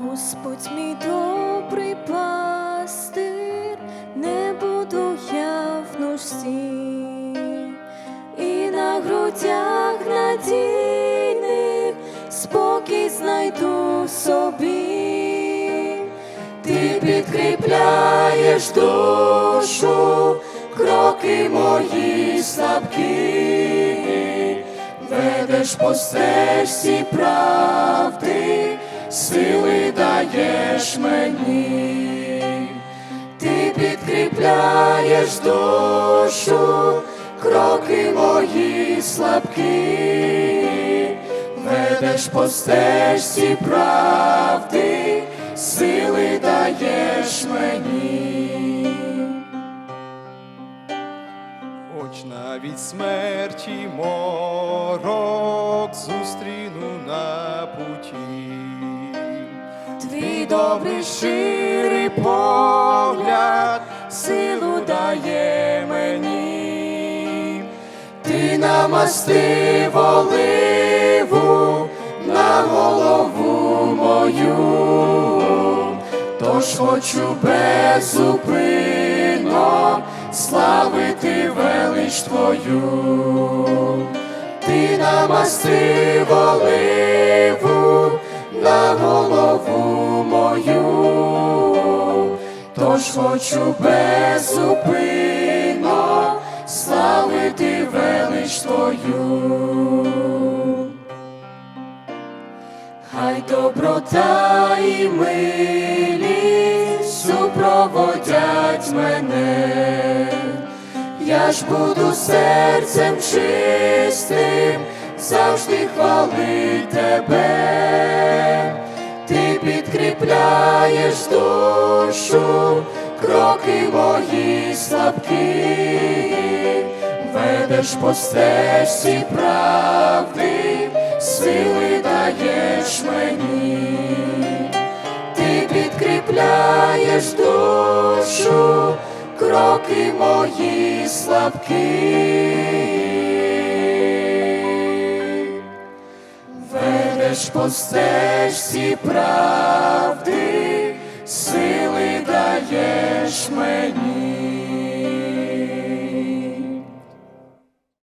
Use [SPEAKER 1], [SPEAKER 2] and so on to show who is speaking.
[SPEAKER 1] Господь мій добрий пастир, не буду я в нужді, і на грудях надійних спокій знайду собі, ти підкріпляєш душу, кроки мої слабкі, ведеш по стежці правди, даєш мені, ти підкріпляєш душу, кроки мої слабкі, ведеш по стежці правди, сили даєш мені.
[SPEAKER 2] Хоч навіть смерті морок зустріну
[SPEAKER 1] Твій добрий щирий погляд силу дає мені, ти намастив оливу на голову мою, тож хочу безупинно славити велич твою, ти намастив оливу тож хочу безупинно славити велич твою. Хай доброта і милість супроводять мене, я ж буду серцем чистим, завжди хвалить тебе, ти підкріпляєш душу, кроки мої слабкі, ведеш по стежці правди, сили даєш мені, ти підкріпляєш душу, кроки мої слабкі. По стежці правди, даєш мені.